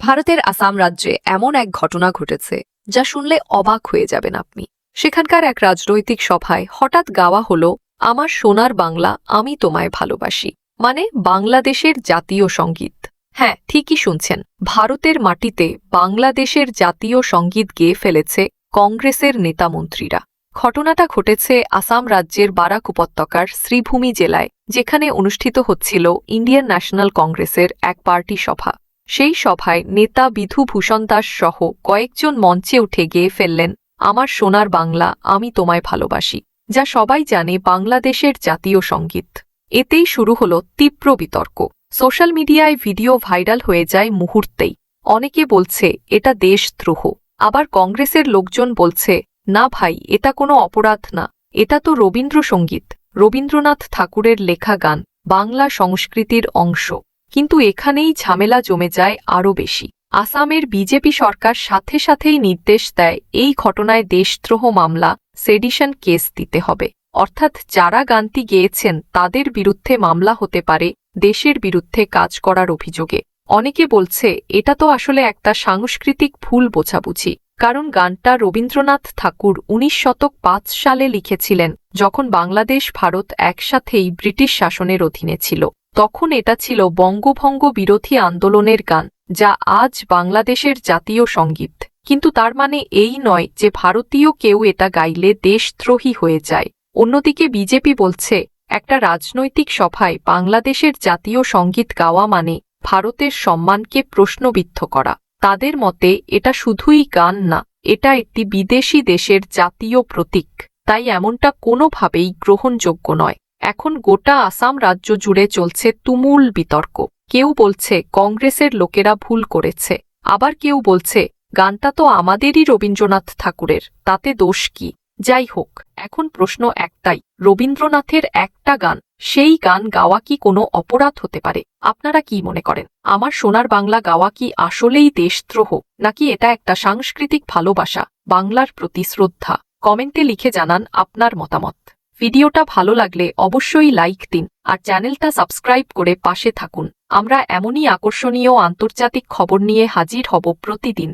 ভারতের আসাম রাজ্যে এমন এক ঘটনা ঘটেছে যা শুনলে অবাক হয়ে যাবেন আপনি। সেখানকার এক রাজনৈতিক সভায় হঠাৎ গাওয়া হলো, আমার সোনার বাংলা আমি তোমায় ভালোবাসি। মানে বাংলাদেশের জাতীয় সংগীত। হ্যাঁ ঠিকই শুনছেন, ভারতের মাটিতে বাংলাদেশের জাতীয় সংগীত গেয়ে ফেলেছে কংগ্রেসের নেতামন্ত্রীরা ঘটনাটা ঘটেছে আসাম রাজ্যের বারাক উপত্যকার শ্রীভূমি জেলায়, যেখানে অনুষ্ঠিত হচ্ছিল ইন্ডিয়ান ন্যাশনাল কংগ্রেসের এক পার্টি সভা। সেই সভায় নেতা বিধু ভূষণ দাস সহ কয়েকজন মঞ্চে উঠে গেয়ে ফেললেন, আমার সোনার বাংলা, আমি তোমায় ভালোবাসি যা সবাই জানে বাংলাদেশের জাতীয় সংগীত। এতেই শুরু হল তীব্র বিতর্ক। সোশ্যাল মিডিয়ায় ভিডিও ভাইরাল হয়ে যায় মুহূর্তেই। অনেকে বলছে, এটা দেশদ্রোহ আবার কংগ্রেসের লোকজন বলছে না ভাই, এটা কোনো অপরাধ না। এটা তো রবীন্দ্রসঙ্গীত, রবীন্দ্রনাথ ঠাকুরের লেখা গান, বাংলা সংস্কৃতির অংশ। কিন্তু এখানেই ঝামেলা জমে যায় আরও বেশি। আসামের বিজেপি সরকার সাথে সাথেই নির্দেশ দেয়, এই ঘটনায় দেশদ্রোহ মামলা, সেডিশন কেস দিতে হবে। অর্থাৎ যারা গানটি গেয়েছেন, তাদের বিরুদ্ধে মামলা হতে পারে, দেশের বিরুদ্ধে কাজ করার অভিযোগে। অনেকে বলছে, এটা তো আসলে একটা সাংস্কৃতিক ভুল বোঝাবুঝি। কারণ গানটা রবীন্দ্রনাথ ঠাকুর উনিশ শতক পাঁচ সালে লিখেছিলেন, যখন বাংলাদেশ, ভারত একসাথেই ব্রিটিশ শাসনের অধীনে ছিল। তখন এটা ছিল বঙ্গভঙ্গ বিরোধী আন্দোলনের গান, যা আজ বাংলাদেশের জাতীয় সংগীত। কিন্তু তার মানে এই নয় যে ভারতীয় কেউ এটা গাইলে দেশদ্রোহী হয়ে যায়। অন্যদিকে বিজেপি বলছে, একটা রাজনৈতিক সভায় বাংলাদেশের জাতীয় সংগীত গাওয়া মানে ভারতের সম্মানকে প্রশ্নবিদ্ধ করা। তাদের মতে, এটা শুধুই গান না, এটা একটি বিদেশি দেশের জাতীয় প্রতীক, তাই এমনটা কোনোভাবেই গ্রহণযোগ্য নয়। এখন গোটা আসাম রাজ্য জুড়ে চলছে তুমুল বিতর্ক। কেউ বলছে, কংগ্রেসের লোকেরা ভুল করেছে। আবার কেউ বলছে, গানটা তো আমাদেরই রবীন্দ্রনাথ ঠাকুরের, তাতে দোষ কি? যাই হোক এখন প্রশ্ন একটাই। রবীন্দ্রনাথের একটা গান, সেই গান গাওয়া কি কোনো অপরাধ হতে পারে? আপনারা কি মনে করেন? আমার সোনার বাংলা গাওয়া কি আসলেই দেশদ্রোহ, নাকি এটা একটা সাংস্কৃতিক ভালোবাসা, বাংলার প্রতি শ্রদ্ধা? কমেন্টে লিখে জানান আপনার মতামত। ভিডিওটা ভালো লাগলে অবশ্যই লাইক দিন, আর চ্যানেলটা সাবস্ক্রাইব করে পাশে থাকুন। আমরা এমনই আকর্ষণীয় আন্তর্জাতিক খবর নিয়ে হাজির হব প্রতিদিন।